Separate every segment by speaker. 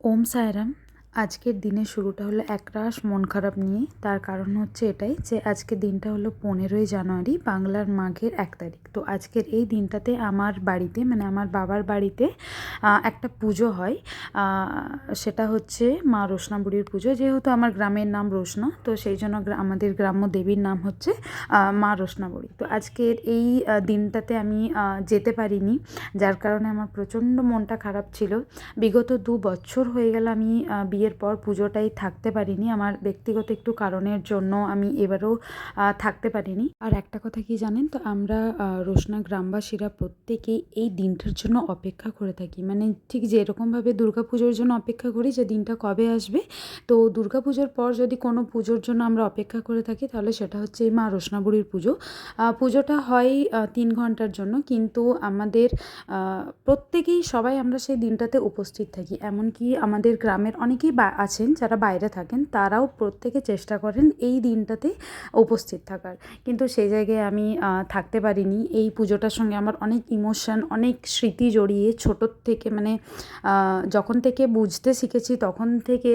Speaker 1: ఓం సాయిరామ్ আজকের দিনের শুরুটা হলো একরাশ মন খারাপ নিয়ে। তার কারণ হচ্ছে এটাই যে, আজকের দিনটা হলো পনেরোই জানুয়ারি, বাংলার মাঘের এক তারিখ। তো আজকের এই দিনটাতে আমার বাড়িতে মানে আমার বাবার বাড়িতে একটা পুজো হয়। সেটা হচ্ছে মা রোশনা বুড়ির পুজো। যেহেতু আমার গ্রামের নাম রোশনা, তো সেই জন্য আমাদের গ্রাম্য দেবীর নাম হচ্ছে মা রোশনা বুড়ি তো আজকের এই দিনটাতে আমি যেতে পারিনি। যার কারণে আমার প্রচণ্ড মনটা খারাপ ছিল। বিগত দু বছর হয়ে গেল আমি বিয়ের পর পুজোটাই থাকতে পারিনি। আমার ব্যক্তিগত একটু কারণের জন্য আমি এবারও থাকতে পারিনি। আর একটা কথা কি জানেন তো, আমরা রোশনা গ্রামবাসীরা প্রত্যেকেই এই দিনটার জন্য অপেক্ষা করে থাকি। মানে ঠিক যেরকমভাবে পুজোর জন্য অপেক্ষা করি যে দিনটা কবে আসবে, তো পুজোর পর যদি কোনো পুজোর জন্য আমরা অপেক্ষা করে থাকি, তাহলে সেটা হচ্ছে এই মা রোশনাবুড়ির পুজো। পুজোটা হয় তিন ঘণ্টার জন্য, কিন্তু আমাদের প্রত্যেকেই সবাই আমরা সেই দিনটাতে উপস্থিত থাকি। এমনকি আমাদের গ্রামের অনেকেই বা- আছেন যারা বাইরে থাকেন তারাও প্রত্যেকে চেষ্টা করেন এই দিনটাতে উপস্থিত থাকার। কিন্তু সেই জায়গায় আমি থাকতে পারিনি। এই পুজোটার সঙ্গে আমার অনেক ইমোশন অনেক স্মৃতি জড়িয়ে ছোটোর থেকে মানে যখন থেকে বুঝতে শিখেছি তখন থেকে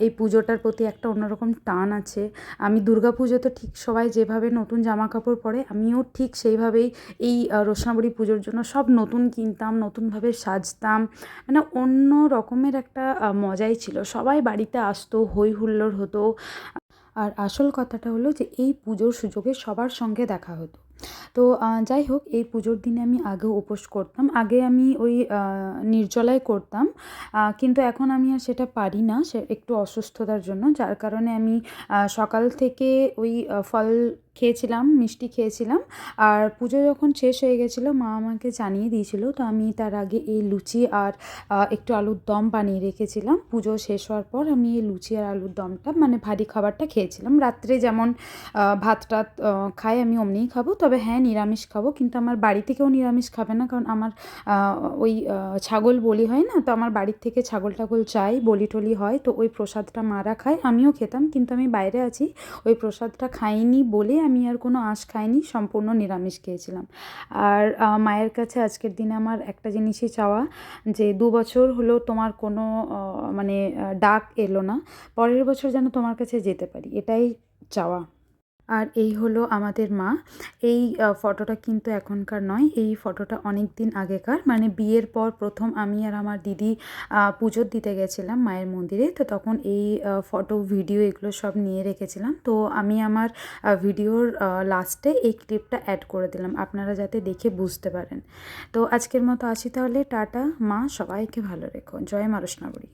Speaker 1: এই পুজোটার প্রতি একটা অন্যরকম টান আছে। আমি দুর্গা পুজো তো ঠিক সবাই যেভাবে নতুন জামা কাপড় পরে আমিও ঠিক সেইভাবেই এই আহ, রোশনাবরী পুজোর জন্য সব নতুন কিনতাম নতুনভাবে সাজতাম। মানে অন্য রকমের একটা মজাই ছিল। সবাই বাড়িতে আসতো হই হুল্লোড় হতো। আর আসল কথাটা হলো যে, এই পুজোর সুযোগে সবার সঙ্গে দেখা হতো। তো যাই হোক, এই পুজোর দিনে আমি আগেও উপোস করতাম। আগে আমি ওই নির্জলায় করতাম। কিন্তু এখন আমি আর সেটা পারি না, সে একটু অসুস্থতার জন্য। যার কারণে আমি সকাল থেকে ওই ফল খেয়েছিলাম, মিষ্টি খেয়েছিলাম। আর পুজো যখন শেষ হয়ে গেছিল, মা আমাকে জানিয়ে দিয়েছিল, তো আমি তার আগে এই লুচি আর একটু আলুর দম বানিয়ে রেখেছিলাম। পুজো শেষ হওয়ার পর আমি এই লুচি আর আলুর দমটা মানে ভারী খাবারটা খেয়েছিলাম। রাত্রে যেমন ভাত টাত খাই আমি অমনিই খাব, তবে হ্যাঁ নিরামিষ খাব। কিন্তু আমার বাড়ি থেকেও নিরামিষ খাবে না, কারণ আমার ওই ছাগল বলি হয় না, তো আমার বাড়ির থেকে ছাগল টাগল চাই, বলি টলি হয়, তো ওই প্রসাদটা মারা খায়। আমিও খেতাম, কিন্তু আমি বাইরে আছি, ওই প্রসাদটা খাইনি বলে আমি আর কোনো আঁশ খাইনি, সম্পূর্ণ নিরামিষ খেয়েছিলাম। আর মায়ের কাছে আজকের দিনে আমার একটা জিনিসই চাওয়া, যে দু বছর হলো তোমার কোনো মানে ডাক এলো না, পরের বছর যেন তোমার কাছে যেতে পারি, এটাই চাওয়া। আর এই হলো আমাদের মা। এই ফটোটা কিন্তু এখনকার নয় এই ফটোটা অনেক দিন আগেকার। মানে বিয়ের পর প্রথম আমি আর আমার দিদি আহ, পুজো দিতে গেছিলাম মায়ের মন্দিরে। তো তখন এই ফটো ভিডিও এগুলো সব নিয়ে রেখেছিলাম। তো আমি আমার ভিডিওর লাস্টে এই ক্লিপটা অ্যাড করে দিলাম। আপনারা যাতে দেখে বুঝতে পারেন। তো আজকের মতো আসি তাহলে। টাটা মা সবাইকে ভালো রেখো। জয় মারসনাবরী